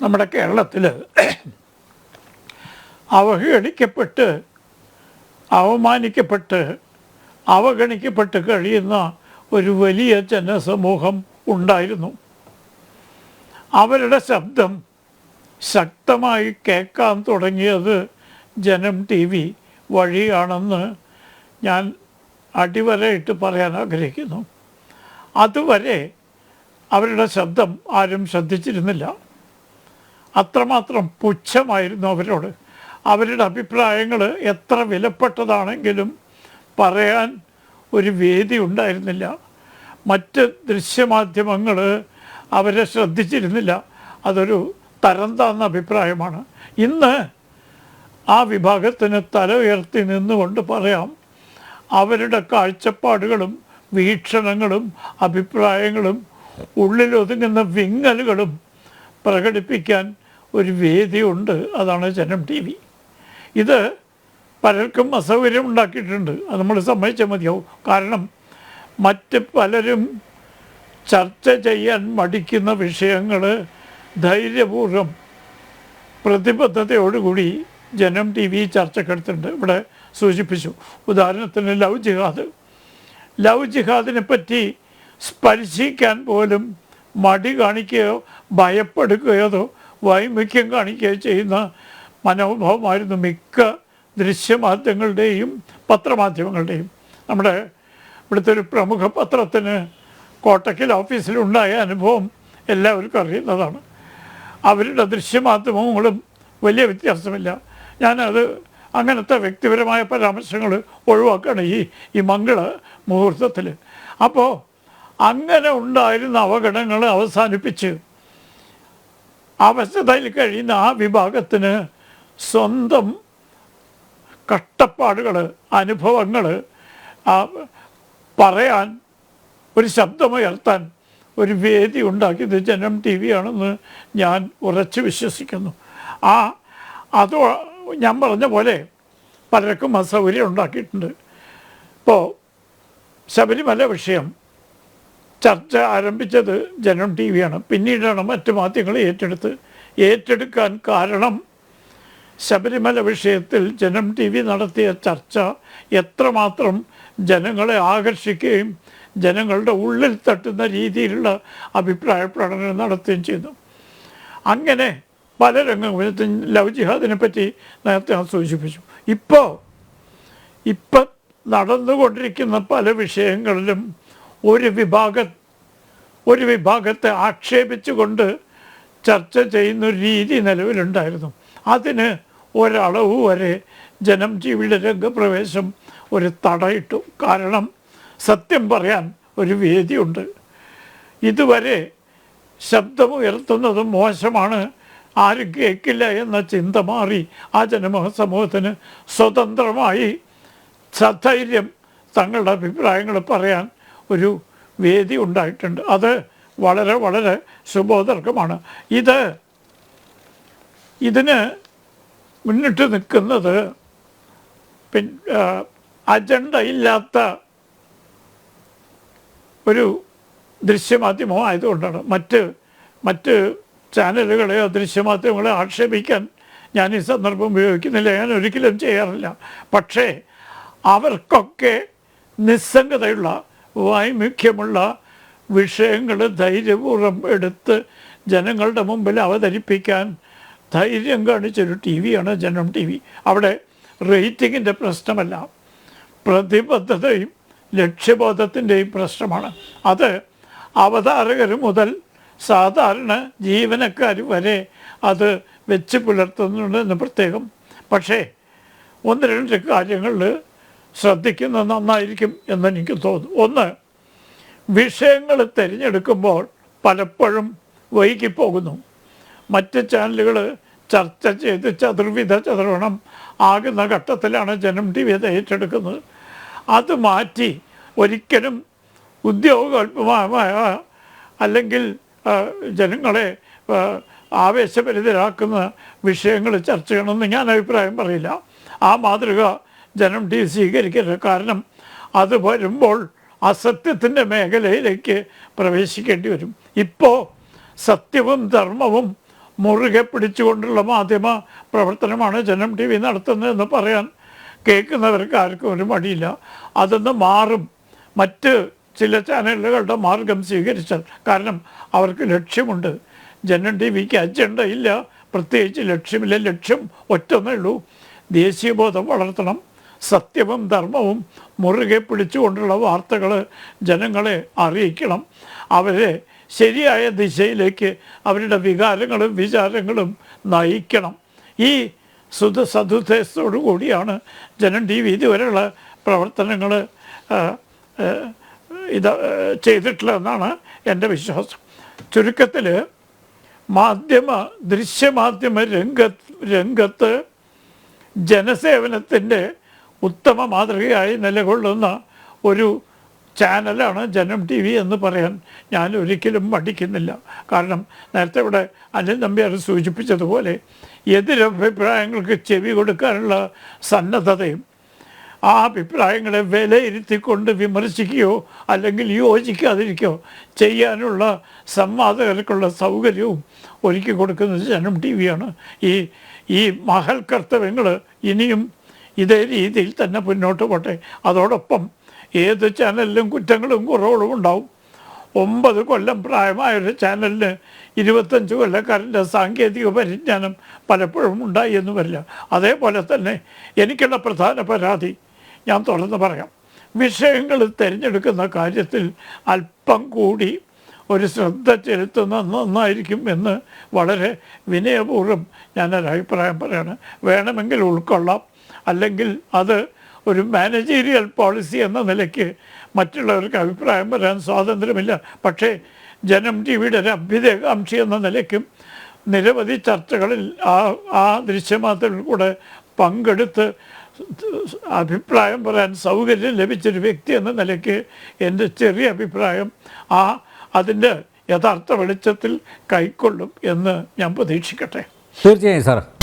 നമ്മുടെ കേരളത്തിൽ അവഹേളിക്കപ്പെട്ട് അവമാനിക്കപ്പെട്ട് അവഗണിക്കപ്പെട്ട് കഴിയുന്ന ഒരു വലിയ ജനസമൂഹം ഉണ്ടായിരുന്നു. അവരുടെ ശബ്ദം ശക്തമായി കേൾക്കാൻ തുടങ്ങിയത് ജനം ടി വി വഴിയാണെന്ന് ഞാൻ അടിവരയിട്ട് പറയാൻ ആഗ്രഹിക്കുന്നു. അതുവരെ അവരുടെ ശബ്ദം ആരും ശ്രദ്ധിച്ചിരുന്നില്ല. അത്രമാത്രം പുച്ഛമായിരുന്നു അവരോട്. അവരുടെ അഭിപ്രായങ്ങൾ എത്ര വിലപ്പെട്ടതാണെങ്കിലും പറയാൻ ഒരു വേദി ഉണ്ടായിരുന്നില്ല. മറ്റ് ദൃശ്യമാധ്യമങ്ങൾ അവരെ ശ്രദ്ധിച്ചിരുന്നില്ല. അതൊരു തരം താന്ന അഭിപ്രായമാണ്. ഇന്ന് ആ വിഭാഗത്തിന് തല ഉയർത്തി നിന്നുകൊണ്ട് പറയാം അവരുടെ കാഴ്ചപ്പാടുകളും വീക്ഷണങ്ങളും അഭിപ്രായങ്ങളും ഉള്ളിലൊതുങ്ങുന്ന വിങ്ങലുകളും പ്രകടിപ്പിക്കാൻ ഒരു വേദിയുണ്ട്. അതാണ് ജനം ടി വി. ഇത് പലർക്കും അസൗകര്യം ഉണ്ടാക്കിയിട്ടുണ്ട്. അത് നമ്മൾ സമ്മതിച്ചാൽ മതിയാവും. കാരണം മറ്റ് പലരും ചർച്ച ചെയ്യാൻ മടിക്കുന്ന വിഷയങ്ങൾ ധൈര്യപൂർവം പ്രതിബദ്ധതയോടുകൂടി ജനം ടി വി ചർച്ചക്കെടുത്തിട്ടുണ്ട്. ഇവിടെ സൂചിപ്പിച്ചു. ഉദാഹരണത്തിന് ലവ് ജിഹാദ്. ലവ് ജിഹാദിനെ പറ്റി സ്പർശിക്കാൻ പോലും മടി കാണിക്കുകയോ ഭയപ്പെടുകയോ വൈമുഖ്യം കാണിക്കുകയോ ചെയ്യുന്ന മനോഭാവമായിരുന്നു മിക്ക ദൃശ്യമാധ്യമങ്ങളുടെയും പത്രമാധ്യമങ്ങളുടെയും. നമ്മുടെ ഇവിടുത്തെ ഒരു പ്രമുഖ പത്രത്തിന് കോട്ടക്കൽ ഓഫീസിലുണ്ടായ അനുഭവം എല്ലാവർക്കും അറിയുന്നതാണ്. അവരുടെ ദൃശ്യമാധ്യമങ്ങളും വലിയ വ്യത്യാസമില്ല. ഞാനത് അങ്ങനത്തെ വ്യക്തിപരമായ പരാമർശങ്ങൾ ഒഴിവാക്കുകയാണ് ഈ ഈ മംഗള മുഹൂർത്തത്തിൽ അപ്പോൾ അങ്ങനെ ഉണ്ടായിരുന്ന അവഗണങ്ങൾ അവസാനിപ്പിച്ച് അവസ്ഥയിൽ കഴിയുന്ന ആ വിഭാഗത്തിന് സ്വന്തം കഷ്ടപ്പാടുകൾ അനുഭവങ്ങൾ പറയാൻ ഒരു ശബ്ദമുയർത്താൻ ഒരു വേദി ഉണ്ടാക്കിയത് ജനം ടി വി ആണെന്ന് ഞാൻ ഉറച്ചു വിശ്വസിക്കുന്നു. ആ അത് ഞാൻ പറഞ്ഞ പോലെ പലർക്കും അസൗകര്യം ഉണ്ടാക്കിയിട്ടുണ്ട്. ഇപ്പോൾ ശബരിമല വിഷയം ചർച്ച ആരംഭിച്ചത് ജനം ടി വിയാണ് പിന്നീടാണ് മറ്റു മാധ്യമങ്ങൾ ഏറ്റെടുത്ത്. ഏറ്റെടുക്കാൻ കാരണം ശബരിമല വിഷയത്തിൽ ജനം ടി വി നടത്തിയ ചർച്ച എത്രമാത്രം ജനങ്ങളെ ആകർഷിക്കുകയും ജനങ്ങളുടെ ഉള്ളിൽ തട്ടുന്ന രീതിയിലുള്ള അഭിപ്രായ പ്രകടനം നടത്തുകയും ചെയ്തു. അങ്ങനെ പല രംഗങ്ങളും ലവ് ജിഹാദിനെ പറ്റി നേരത്തെ ഞാൻ സൂചിപ്പിച്ചു. ഇപ്പോൾ ഇപ്പം നടന്നുകൊണ്ടിരിക്കുന്ന പല വിഷയങ്ങളിലും ഒരു വിഭാഗ ഒരു വിഭാഗത്തെ ആക്ഷേപിച്ചുകൊണ്ട് ചർച്ച ചെയ്യുന്ന ഒരു രീതി നിലവിലുണ്ടായിരുന്നു. അതിന് ഒരളവ് വരെ ജനം ജീവിത രംഗപ്രവേശം ഒരു തടയിട്ടു. കാരണം സത്യം പറയാൻ ഒരു വേദിയുണ്ട്. ഇതുവരെ ശബ്ദമുയർത്തുന്നത് മോശമാണ്. ആരും കേൾക്കില്ല എന്ന ചിന്ത മാറി ആ ജനമഹസമൂഹത്തിന് സ്വതന്ത്രമായി സധൈര്യം തങ്ങളുടെ അഭിപ്രായങ്ങൾ പറയാൻ ഒരു വേദി ഉണ്ടായിട്ടുണ്ട്. അത് വളരെ വളരെ ശുഭോദർക്കമാണ് ഇത് ഇതിന് മുന്നിട്ട് നിൽക്കുന്നത് പിൻ അജണ്ട ഇല്ലാത്ത ഒരു ദൃശ്യമാധ്യമം ആയതുകൊണ്ടാണ്. മറ്റ് മറ്റ് ചാനലുകളെയോ ദൃശ്യമാധ്യമങ്ങളെ ആക്ഷേപിക്കാൻ ഞാൻ ഈ സന്ദർഭം ഉപയോഗിക്കുന്നില്ല. ഞാൻ ഒരിക്കലും ചെയ്യാറില്ല. പക്ഷേ അവർക്കൊക്കെ നിസ്സംഗതയുള്ള വൈമുഖ്യമുള്ള വിഷയങ്ങൾ ധൈര്യപൂർവം എടുത്ത് ജനങ്ങളുടെ മുമ്പിൽ അവതരിപ്പിക്കാൻ ധൈര്യം കാണിച്ചൊരു ടി വിയാണ് ജനം ടി വി അവിടെ റേറ്റിങ്ങിന്റെ പ്രശ്നമല്ല പ്രതിബദ്ധതയും ലക്ഷ്യബോധത്തിന്റെയും പ്രശ്നമാണ്. അത് അവതാരകർ മുതൽ സാധാരണ ജീവനക്കാർ വരെ അത് വെച്ച് പുലർത്തുന്നുണ്ടെന്ന് പ്രത്യേകം. പക്ഷേ ഒന്ന് രണ്ട് കാര്യങ്ങളിൽ ശ്രദ്ധിക്കുന്നത് നന്നായിരിക്കും എന്നെനിക്ക് തോന്നും. ഒന്ന് വിഷയങ്ങൾ തിരഞ്ഞെടുക്കുമ്പോൾ പലപ്പോഴും വൈകിപ്പോകുന്നു. മറ്റ് ചാനലുകൾ ചർച്ച ചെയ്ത് ചതുർവിധ ചതുർവണം ആകുന്ന ഘട്ടത്തിലാണ് ജനം ടി വി ഏറ്റെടുക്കുന്നത്. അത് മാറ്റി ഒരിക്കലും ഉദ്യോഗോത്ഭമായ അല്ലെങ്കിൽ ജനങ്ങളെ ആവേശപരിതരാക്കുന്ന വിഷയങ്ങൾ ചർച്ച ചെയ്യണമെന്ന് ഞാൻ അഭിപ്രായം പറയില്ല. ആ മാതൃക ജനം ഡി സ്വീകരിക്കരുത് കാരണം അത് വരുമ്പോൾ അസത്യത്തിന്റെ മേഖലയിലേക്ക് പ്രവേശിക്കേണ്ടി വരും. ഇപ്പോൾ സത്യവും ധർമ്മവും മുറുകെ പിടിച്ചുകൊണ്ടുള്ള മാധ്യമ പ്രവർത്തനമാണ് ജനം ടി വി നടത്തുന്നതെന്ന് പറയാൻ കേൾക്കുന്നവർക്ക് ആർക്കും ഒരു മടിയില്ല. അതൊന്ന് മാറും. മറ്റ് ചില ചാനലുകളുടെ മാർഗം സ്വീകരിച്ചാൽ കാരണം അവർക്ക് ലക്ഷ്യമുണ്ട്. ജനം ടി വിക്ക് അജണ്ട ഇല്ല പ്രത്യേകിച്ച് ലക്ഷ്യമില്ല. ലക്ഷ്യം ഒറ്റന്നേ ഉള്ളൂ. ദേശീയബോധം വളർത്തണം. സത്യവും ധർമ്മവും മുറുകെ പിടിച്ചുകൊണ്ടുള്ള വാർത്തകൾ ജനങ്ങളെ അറിയിക്കണം. അവരെ ശരിയായ ദിശയിലേക്ക് അവരുടെ വികാരങ്ങളും വിചാരങ്ങളും നയിക്കണം. ഈ സുധ സതുദ്ദേശത്തോടു കൂടിയാണ് ജനം ടി വി ഇതുവരെയുള്ള പ്രവർത്തനങ്ങൾ ഇത് ചെയ്തിട്ടുള്ളതെന്നാണ് എന്റെ വിശ്വാസം. ചുരുക്കത്തിൽ മാധ്യമ ദൃശ്യമാധ്യമ രംഗ രംഗത്ത് ജനസേവനത്തിന്റെ ഉത്തമ മാതൃകയായി നിലകൊള്ളുന്ന ഒരു ചാനലാണ് ജനം ടി വി എന്ന് പറയാൻ ഞാൻ ഒരിക്കലും മടിക്കുന്നില്ല. കാരണം നേരത്തെ ഇവിടെ അനിൽ നമ്പ്യാർ സൂചിപ്പിച്ചതുപോലെ എതിരഭിപ്രായങ്ങൾക്ക് ചെവി കൊടുക്കാനുള്ള സന്നദ്ധതയും ആ അഭിപ്രായങ്ങളെ വിലയിരുത്തിക്കൊണ്ട് വിമർശിക്കുകയോ അല്ലെങ്കിൽ യോജിക്കാതിരിക്കുകയോ ചെയ്യാനുള്ള സംവാദകർക്കുള്ള സൗകര്യവും ഒരുക്കി കൊടുക്കുന്നത് ജനം ടി വിയാണ് ഈ ഈ മഹൽ കർത്തവ്യങ്ങൾ ഇനിയും ഇതേ രീതിയിൽ തന്നെ മുന്നോട്ട് പോട്ടെ. അതോടൊപ്പം ഏത് ചാനലിലും കുറ്റങ്ങളും കുറവുകളും ഉണ്ടാവും. ഒമ്പത് കൊല്ലം പ്രായമായ ഒരു ചാനലിന് ഇരുപത്തഞ്ച് കൊല്ലക്കാരന്റെ സാങ്കേതിക പരിജ്ഞാനം പലപ്പോഴും ഉണ്ടായി എന്ന് വരില്ല. അതേപോലെ തന്നെ എനിക്കുള്ള പ്രധാന പരാതി ഞാൻ തുറന്ന് പറയാം. വിഷയങ്ങൾ തിരഞ്ഞെടുക്കുന്ന കാര്യത്തിൽ അല്പം കൂടി ഒരു ശ്രദ്ധ ചെലുത്തുന്ന നന്നായിരിക്കും എന്ന് വളരെ വിനയപൂർവം ഞാനൊരു അഭിപ്രായം പറയാണ്. വേണമെങ്കിൽ ഉൾക്കൊള്ളാം. അല്ലെങ്കിൽ അത് ഒരു മാനേജീരിയൽ പോളിസി എന്ന നിലയ്ക്ക് മറ്റുള്ളവർക്ക് അഭിപ്രായം പറയാൻ സ്വാതന്ത്ര്യമില്ല. പക്ഷേ ജനം ടി വിയുടെ ഒരു അഭ്യുതകാംക്ഷി എന്ന നിലയ്ക്കും നിരവധി ചർച്ചകളിൽ ആ ആ ദൃശ്യമാത്രയിൽ കൂടെ പങ്കെടുത്ത് അഭിപ്രായം പറയാൻ സൗകര്യം ലഭിച്ചൊരു വ്യക്തി എന്ന നിലയ്ക്ക് എന്റെ ചെറിയ അഭിപ്രായം ആ അതിന്റെ യഥാർത്ഥ വെളിച്ചത്തിൽ കൈക്കൊള്ളും എന്ന് ഞാൻ പ്രതീക്ഷിക്കട്ടെ. തീർച്ചയായും സാർ